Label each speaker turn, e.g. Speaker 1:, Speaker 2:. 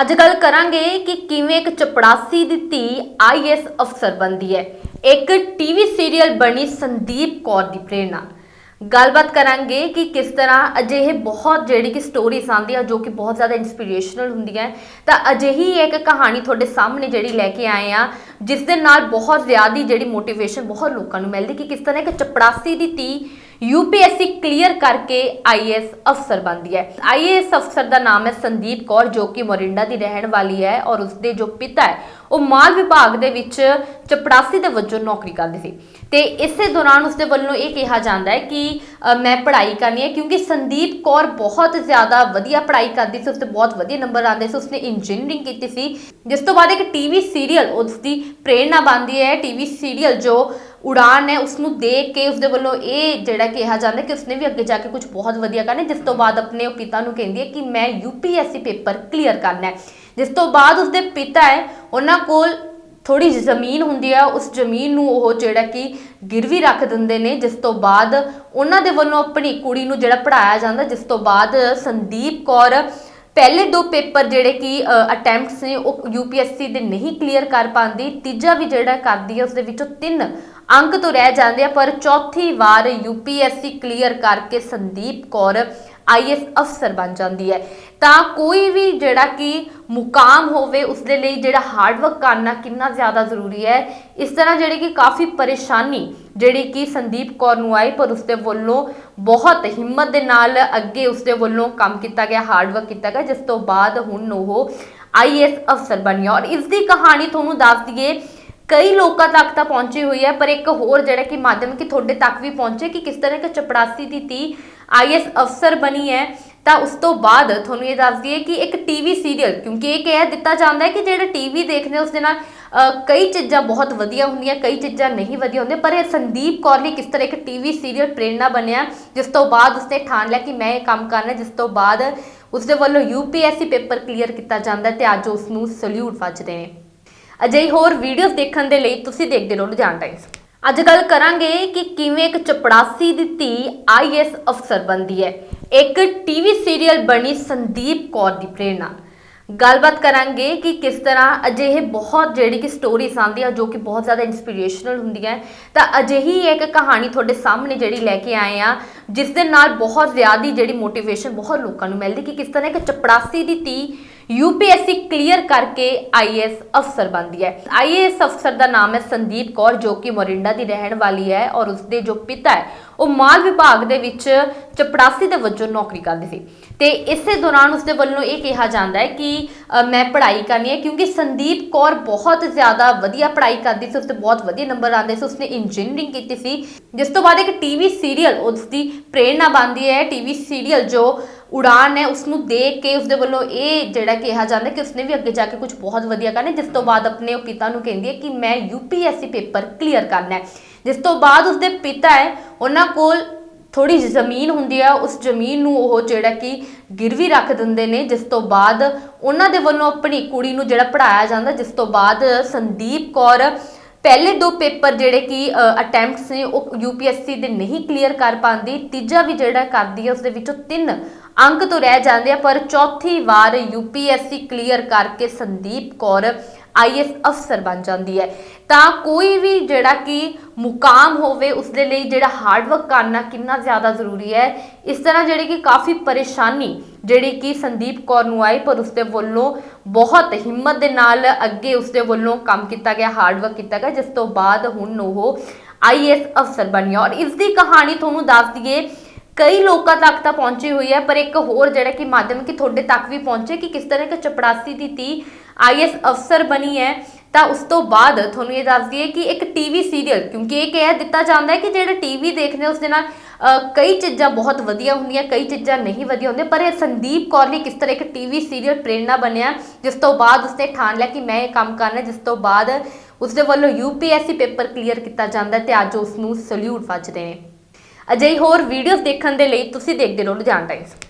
Speaker 1: ਅੱਜ ਗੱਲ ਕਰਾਂਗੇ ਕਿ ਕਿਵੇਂ ਇੱਕ ਚਪੜਾਸੀ ਦੀ ਧੀ ਆਈਐਸ ਅਫਸਰ ਬਣਦੀ ਹੈ। ਇੱਕ ਟੀਵੀ ਸੀਰੀਅਲ ਬਣੀ ਸੰਦੀਪ ਕੌਰ ਦੀ ਪ੍ਰੇਰਣਾ। ਗੱਲਬਾਤ ਕਰਾਂਗੇ ਕਿ ਕਿਸ ਤਰ੍ਹਾਂ ਅਜਿਹੇ ਬਹੁਤ ਜਿਹੜੀ ਕਿ ਸਟੋਰੀਜ਼ ਆਉਂਦੀਆਂ ਜੋ ਕਿ ਬਹੁਤ ਜ਼ਿਆਦਾ ਇਨਸਪੀਰੇਸ਼ਨਲ ਹੁੰਦੀਆਂ ਤਾਂ ਅਜਿਹੀ ਇੱਕ ਕਹਾਣੀ ਤੁਹਾਡੇ ਸਾਹਮਣੇ ਜਿਹੜੀ ਲੈ ਕੇ ਆਏ ਆ, ਜਿਸ ਦੇ ਨਾਲ ਬਹੁਤ ਜ਼ਿਆਦੀ ਜਿਹੜੀ ਮੋਟੀਵੇਸ਼ਨ ਬਹੁਤ ਲੋਕਾਂ ਨੂੰ ਮਿਲਦੀ ਕਿ ਕਿਸ ਤਰ੍ਹਾਂ ਇੱਕ ਚਪੜਾਸੀ ਦੀ ਧੀ ਯੂਪੀਐਸਸੀ ਕਲੀਅਰ ਕਰਕੇ ਆਈਏਐਸ ਅਫਸਰ ਬਣਦੀ ਹੈ। ਆਈਏਐਸ ਅਫਸਰ ਦਾ ਨਾਮ ਹੈ ਸੰਦੀਪ ਕੌਰ, ਜੋ ਕਿ ਮੋਰਿੰਡਾ ਦੀ ਰਹਿਣ ਵਾਲੀ ਹੈ ਔਰ ਉਸਦੇ ਜੋ ਪਿਤਾ ਹੈ, ਉਹ ਮਾਲ ਵਿਭਾਗ ਦੇ ਵਿੱਚ ਚਪੜਾਸੀ ਦੇ ਵਜੋਂ ਨੌਕਰੀ ਕਰਦੇ ਸੀ। ਤੇ ਇਸੇ ਦੌਰਾਨ ਉਸਦੇ ਵੱਲੋਂ ਇਹ ਕਿਹਾ ਜਾਂਦਾ ਹੈ ਕਿ ਮੈਂ ਪੜ੍ਹਾਈ ਕਰਨੀ ਹੈ ਕਿਉਂਕਿ ਸੰਦੀਪ ਕੌਰ ਬਹੁਤ ਜ਼ਿਆਦਾ ਵਧੀਆ ਪੜ੍ਹਾਈ ਕਰਦੀ ਸੀ, ਉਸਦੇ ਬਹੁਤ ਵਧੀਆ ਨੰਬਰ ਆਉਂਦੇ ਸੀ, ਉਸਨੇ ਇੰਜੀਨੀਅਰਿੰਗ ਕੀਤੀ ਸੀ। ਜਿਸ ਤੋਂ ਬਾਅਦ ਇੱਕ ਟੀਵੀ ਸੀਰੀਅਲ ਉਸਦੀ ਪ੍ਰੇਰਣਾ ਬਣਦੀ ਹੈ। ਟੀਵੀ ਸੀਰੀਅਲ ਜੋ ਉਡਾਨ ਹੈ ਉਸ ਨੂੰ ਦੇਖ ਕੇ ਉਸਦੇ ਵੱਲੋਂ ਇਹ ਜਿਹੜਾ ਕਿਹਾ ਜਾਂਦਾ ਕਿ ਉਸਨੇ ਵੀ ਅੱਗੇ ਜਾ ਕੇ ਕੁਝ ਬਹੁਤ ਵਧੀਆ ਕਰਨਾ ਜਿਸ ਤੋਂ ਬਾਅਦ ਆਪਣੇ ਪਿਤਾ ਨੂੰ ਕਹਿੰਦੀ ਹੈ ਕਿ ਮੈਂ ਯੂਪੀਐਸਸੀ ਪੇਪਰ ਕਲੀਅਰ ਕਰਨਾ ਹੈ। ਜਿਸ ਤੋਂ ਬਾਅਦ ਉਸਦੇ ਪਿਤਾ ਹੈ, ਉਹਨਾਂ ਕੋਲ ਥੋੜੀ ਜਿਹੀ ਜ਼ਮੀਨ ਹੁੰਦੀ ਆ, ਉਸ ਜ਼ਮੀਨ ਨੂੰ ਉਹ ਜਿਹੜਾ ਕਿ ਗਿਰਵੀ ਰੱਖ ਦਿੰਦੇ ਨੇ, ਜਿਸ ਤੋਂ ਬਾਅਦ ਉਹਨਾਂ ਦੇ ਵੱਲੋਂ ਆਪਣੀ ਕੁੜੀ ਨੂੰ ਜਿਹੜਾ ਪੜਾਇਆ ਜਾਂਦਾ, ਜਿਸ ਤੋਂ ਬਾਅਦ ਸੰਦੀਪ ਕੌਰ ਪਹਿਲੇ ਦੋ ਪੇਪਰ ਜਿਹੜੇ ਕਿ ਅਟੈਂਪਟਸ ਨੇ, ਉਹ ਯੂਪੀਐਸਸੀ ਦੇ ਨਹੀਂ ਕਲੀਅਰ ਕਰ ਪਾਉਂਦੀ। ਤੀਜਾ ਵੀ ਜਿਹੜਾ ਕਰਦੀ ਹੈ ਉਸ ਦੇ ਵਿੱਚੋਂ ਤਿੰਨ ਅੰਕ ਤੋਂ ਰਹਿ ਜਾਂਦੇ ਆ। ਪਰ ਚੌਥੀ ਵਾਰ ਯੂਪੀਐਸਸੀ ਕਲੀਅਰ ਕਰਕੇ ਸੰਦੀਪ ਕੌਰ ਆਈਐਸ ਅਫਸਰ ਬਣ ਜਾਂਦੀ ਹੈ। ਤਾਂ ਕੋਈ ਵੀ ਜਿਹੜਾ ਕਿ ਮੁਕਾਮ ਹੋਵੇ ਉਸ ਦੇ ਲਈ ਜਿਹੜਾ ਹਾਰਡ ਵਰਕ ਕਰਨਾ ਕਿੰਨਾ ਜ਼ਿਆਦਾ ਜ਼ਰੂਰੀ ਹੈ। ਇਸ ਤਰ੍ਹਾਂ ਜਿਹੜੀ ਕਿ ਕਾਫੀ ਪਰੇਸ਼ਾਨੀ ਜਿਹੜੀ ਕਿ ਸੰਦੀਪ ਕੌਰ ਨੂੰ ਆਈ, ਪਰ ਉਸਦੇ ਵੱਲੋਂ ਬਹੁਤ ਹਿੰਮਤ ਦੇ ਨਾਲ ਅੱਗੇ ਉਸਦੇ ਵੱਲੋਂ ਕੰਮ ਕੀਤਾ ਗਿਆ ਹਾਰਡ ਵਰਕ ਕੀਤਾ ਗਿਆ, ਜਿਸ ਤੋਂ ਬਾਅਦ ਹੁਣ ਉਹ ਆਈਐਸ ਅਫਸਰ ਬਣੀ ਔਰ ਇਸ ਦੀ ਕਹਾਣੀ ਤੁਹਾਨੂੰ ਦੱਸ ਦਈਏ, ਕਈ ਲੋਕਾਂ ਤੱਕ ਤਾਂ ਪਹੁੰਚੀ ਹੋਈ ਹੈ, ਪਰ ਇੱਕ ਹੋਰ ਜਿਹੜਾ ਕਿ ਮਾਧਿਅਮ ਕਿ ਤੁਹਾਡੇ ਤੱਕ ਵੀ ਪਹੁੰਚੇ ਕਿ ਕਿਸ ਤਰ੍ਹਾਂ ਇੱਕ ਚਪੜਾਸੀ ਦੀ ਧੀ ਆਈਐਸ ਅਫਸਰ ਬਣੀ ਹੈ, ਤਾਂ ਉਸ ਤੋਂ ਬਾਅਦ ਤੁਹਾਨੂੰ ਇਹ ਦੱਸ ਦਈਏ ਕਿ ਇੱਕ ਟੀਵੀ ਸੀਰੀਅਲ, ਕਿਉਂਕਿ ਇਹ ਕਹਿ ਦਿੱਤਾ ਜਾਂਦਾ ਹੈ ਕਿ ਜਿਹੜਾ ਟੀਵੀ ਦੇਖਦੇ ਉਸ ਦੇ ਨਾਲ ਕਈ ਚੀਜ਼ਾਂ ਬਹੁਤ ਵਧੀਆ ਹੁੰਦੀਆਂ, ਕਈ ਚੀਜ਼ਾਂ ਨਹੀਂ ਵਧੀਆ ਹੁੰਦੀਆਂ, ਪਰ ਇਹ ਸੰਦੀਪ ਕੌਰ ਲਈ ਕਿਸ ਤਰ੍ਹਾਂ ਇੱਕ ਟੀਵੀ ਸੀਰੀਅਲ ਪ੍ਰੇਰਣਾ ਬਣਿਆ, ਜਿਸ ਤੋਂ ਬਾਅਦ ਉਸਨੇ ਠਾਣ ਲਿਆ ਕਿ ਮੈਂ ਇਹ ਕੰਮ ਕਰਨਾ ਜਿਸ ਤੋਂ ਬਾਅਦ ਉਸਦੇ ਵੱਲੋਂ ਯੂਪੀਐਸਸੀ ਪੇਪਰ ਕਲੀਅਰ ਕੀਤਾ ਜਾਂਦਾ ਹੈ ਤੇ ਅੱਜ ਉਸ ਨੂੰ ਸਲੂਟ ਵੱਜਦੇ ਨੇ। ਅਜਿਹੀ ਹੋਰ ਵੀਡੀਓਜ਼ ਦੇਖਣ ਦੇ ਲਈ ਤੁਸੀਂ ਦੇਖਦੇ ਰਹੋ ਲੁਧਿਆਣਾ ਟਾਈਮਸ ਅੱਜ ਗੱਲ ਕਰਾਂਗੇ ਕਿ ਕਿਵੇਂ ਇੱਕ ਚਪੜਾਸੀ ਦੀ ਧੀ ਆਈਐਸ ਅਫਸਰ ਬਣਦੀ ਹੈ। ਇੱਕ ਟੀਵੀ ਸੀਰੀਅਲ ਬਣੀ ਸੰਦੀਪ ਕੌਰ ਦੀ ਪ੍ਰੇਰਣਾ। ਗੱਲਬਾਤ ਕਰਾਂਗੇ ਕਿ ਕਿਸ ਤਰ੍ਹਾਂ ਅਜਿਹੇ ਬਹੁਤ ਜਿਹੜੀ ਕਿ ਸਟੋਰੀਜ਼ ਆਉਂਦੀਆਂ ਜੋ ਕਿ ਬਹੁਤ ਜ਼ਿਆਦਾ ਇਨਸਪੀਰੇਸ਼ਨਲ ਹੁੰਦੀਆਂ ਤਾਂ ਅਜਿਹੀ ਇੱਕ ਕਹਾਣੀ ਤੁਹਾਡੇ ਸਾਹਮਣੇ ਜਿਹੜੀ ਲੈ ਕੇ ਆਏ ਆ, ਜਿਸ ਦੇ ਨਾਲ ਬਹੁਤ ਜ਼ਿਆਦੀ ਜਿਹੜੀ ਮੋਟੀਵੇਸ਼ਨ ਬਹੁਤ ਲੋਕਾਂ ਨੂੰ ਮਿਲਦੀ ਕਿ ਕਿਸ ਤਰ੍ਹਾਂ ਇੱਕ ਚਪੜਾਸੀ ਦੀ ਧੀ ਯੂਪੀਐਸਸੀ ਕਲੀਅਰ ਕਰਕੇ ਆਈਏਐਸ ਅਫਸਰ ਬਣਦੀ ਹੈ। ਆਈਏਐਸ ਅਫਸਰ ਦਾ ਨਾਮ ਹੈ ਸੰਦੀਪ ਕੌਰ, ਜੋ ਕਿ ਮੋਰਿੰਡਾ ਦੀ ਰਹਿਣ ਵਾਲੀ ਹੈ ਔਰ ਉਸਦੇ ਜੋ ਪਿਤਾ ਹੈ, ਉਹ ਮਾਲ ਵਿਭਾਗ ਦੇ ਵਿੱਚ ਚਪੜਾਸੀ ਦੇ ਵਜੋਂ ਨੌਕਰੀ ਕਰਦੇ ਸੀ। ਤੇ ਇਸੇ ਦੌਰਾਨ ਉਸਦੇ ਵੱਲੋਂ ਇਹ ਕਿਹਾ ਜਾਂਦਾ ਹੈ ਕਿ ਮੈਂ ਪੜ੍ਹਾਈ ਕਰਨੀ ਹੈ ਕਿਉਂਕਿ ਸੰਦੀਪ ਕੌਰ ਬਹੁਤ ਜ਼ਿਆਦਾ ਵਧੀਆ ਪੜ੍ਹਾਈ ਕਰਦੀ ਸੀ, ਉਸਦੇ ਬਹੁਤ ਵਧੀਆ ਨੰਬਰ ਆਉਂਦੇ ਸੀ, ਉਸਨੇ ਇੰਜੀਨੀਅਰਿੰਗ ਕੀਤੀ ਸੀ। ਜਿਸ ਤੋਂ ਬਾਅਦ ਇੱਕ ਟੀਵੀ ਸੀਰੀਅਲ ਉਸਦੀ ਪ੍ਰੇਰਣਾ ਬਣਦੀ ਹੈ। ਟੀਵੀ ਸੀਰੀਅਲ ਜੋ ਉਡਾਨ ਹੈ ਉਸ ਨੂੰ ਦੇਖ ਕੇ ਉਸਦੇ ਵੱਲੋਂ ਇਹ ਜਿਹੜਾ ਕਿਹਾ ਜਾਂਦਾ ਕਿ ਉਸਨੇ ਵੀ ਅੱਗੇ ਜਾ ਕੇ ਕੁਝ ਬਹੁਤ ਵਧੀਆ ਕਰਨਾ ਜਿਸ ਤੋਂ ਬਾਅਦ ਆਪਣੇ ਉਹ ਪਿਤਾ ਨੂੰ ਕਹਿੰਦੀ ਹੈ ਕਿ ਮੈਂ ਯੂਪੀਐਸਸੀ ਪੇਪਰ ਕਲੀਅਰ ਕਰਨਾ ਹੈ। ਜਿਸ ਤੋਂ ਬਾਅਦ ਉਸਦੇ ਪਿਤਾ ਹੈ, ਉਹਨਾਂ ਕੋਲ ਥੋੜੀ ਜ਼ਮੀਨ ਹੁੰਦੀ ਆ, ਉਸ ਜ਼ਮੀਨ ਨੂੰ ਉਹ ਜਿਹੜਾ ਕਿ ਗਿਰਵੀ ਰੱਖ ਦਿੰਦੇ ਨੇ, ਜਿਸ ਤੋਂ ਬਾਅਦ ਉਹਨਾਂ ਦੇ ਵੱਲੋਂ ਆਪਣੀ ਕੁੜੀ ਨੂੰ ਜਿਹੜਾ ਪੜਾਇਆ ਜਾਂਦਾ, ਜਿਸ ਤੋਂ ਬਾਅਦ ਸੰਦੀਪ ਕੌਰ ਪਹਿਲੇ ਦੋ ਪੇਪਰ ਜਿਹੜੇ ਕਿ ਅਟੈਂਪਟਸ ਨੇ, ਉਹ ਯੂਪੀਐਸਸੀ ਦੇ ਨਹੀਂ ਕਲੀਅਰ ਕਰ ਪਾਉਂਦੀ। ਤੀਜਾ ਵੀ ਜਿਹੜਾ ਕਰਦੀ ਹੈ ਉਸ ਦੇ ਵਿੱਚੋਂ ਤਿੰਨ ਅੰਕ ਤੋਂ ਰਹਿ ਜਾਂਦੇ ਆ। ਪਰ ਚੌਥੀ ਵਾਰ ਯੂਪੀਐਸਸੀ ਕਲੀਅਰ ਕਰਕੇ ਸੰਦੀਪ ਕੌਰ ਆਈਐਸ ਅਫਸਰ ਬਣ ਜਾਂਦੀ ਹੈ। ਤਾਂ ਕੋਈ ਵੀ ਜਿਹੜਾ ਕਿ ਮੁਕਾਮ ਹੋਵੇ ਉਸ ਦੇ ਲਈ ਜਿਹੜਾ ਹਾਰਡ ਵਰਕ ਕਰਨਾ ਕਿੰਨਾ ਜ਼ਿਆਦਾ ਜ਼ਰੂਰੀ ਹੈ। ਇਸ ਤਰ੍ਹਾਂ ਜਿਹੜੀ ਕਿ ਕਾਫੀ ਪਰੇਸ਼ਾਨੀ ਜਿਹੜੀ ਕਿ ਸੰਦੀਪ ਕੌਰ ਨੂੰ ਆਈ, ਪਰ ਉਸਦੇ ਵੱਲੋਂ ਬਹੁਤ ਹਿੰਮਤ ਦੇ ਨਾਲ ਅੱਗੇ ਉਸਦੇ ਵੱਲੋਂ ਕੰਮ ਕੀਤਾ ਗਿਆ ਹਾਰਡ ਵਰਕ ਕੀਤਾ ਗਿਆ, ਜਿਸ ਤੋਂ ਬਾਅਦ ਹੁਣ ਉਹ ਆਈਐਸ ਅਫਸਰ ਬਣੀ ਔਰ ਇਸ ਦੀ ਕਹਾਣੀ ਤੁਹਾਨੂੰ ਦੱਸ ਦਈਏ, ਕਈ ਲੋਕਾਂ ਤੱਕ ਤਾਂ ਪਹੁੰਚੀ ਹੋਈ ਹੈ, ਪਰ ਇੱਕ ਹੋਰ ਜਿਹੜਾ ਕਿ ਮਾਧਿਅਮ ਕਿ ਤੁਹਾਡੇ ਤੱਕ ਵੀ ਪਹੁੰਚੇ ਕਿ ਕਿਸ ਤਰ੍ਹਾਂ ਇੱਕ ਚਪੜਾਸੀ ਦੀ ਧੀ ਆਈਐਸ ਅਫਸਰ ਬਣੀ ਹੈ, ਤਾਂ ਉਸ ਤੋਂ ਬਾਅਦ ਤੁਹਾਨੂੰ ਇਹ ਦੱਸ ਦਈਏ ਕਿ ਇੱਕ ਟੀਵੀ ਸੀਰੀਅਲ ਕਿਉਂਕਿ ਇਹ ਕਹਿ ਦਿੱਤਾ ਜਾਂਦਾ ਹੈ ਕਿ ਜਿਹੜਾ ਟੀਵੀ ਦੇਖਦੇ ਉਸ ਦੇ ਨਾਲ ਕਈ ਚੀਜ਼ਾਂ ਬਹੁਤ ਵਧੀਆ ਹੁੰਦੀਆਂ, ਕਈ ਚੀਜ਼ਾਂ ਨਹੀਂ ਵਧੀਆ ਹੁੰਦੀਆਂ, ਪਰ ਇਹ ਸੰਦੀਪ ਕੌਰ ਲਈ ਕਿਸ ਤਰ੍ਹਾਂ ਇੱਕ ਟੀਵੀ ਸੀਰੀਅਲ ਪ੍ਰੇਰਣਾ ਬਣਿਆ, ਜਿਸ ਤੋਂ ਬਾਅਦ ਉਸਨੇ ਠਾਣ ਲਿਆ ਕਿ ਮੈਂ ਇਹ ਕੰਮ ਕਰਨਾ ਜਿਸ ਤੋਂ ਬਾਅਦ ਉਸਦੇ ਵੱਲੋਂ ਯੂਪੀਐਸਸੀ ਪੇਪਰ ਕਲੀਅਰ ਕੀਤਾ ਜਾਂਦਾ ਹੈ ਤੇ ਅੱਜ ਉਸ ਨੂੰ ਸਲੂਟ ਵੱਜਦੇ ਨੇ। ਅਜਿਹੀ ਹੋਰ ਵੀਡੀਓਜ਼ ਦੇਖਣ ਦੇ ਲਈ ਤੁਸੀਂ ਦੇਖਦੇ ਰਹੋ ਲੁਧਿਆਣਾ ਟਾਈਮਸ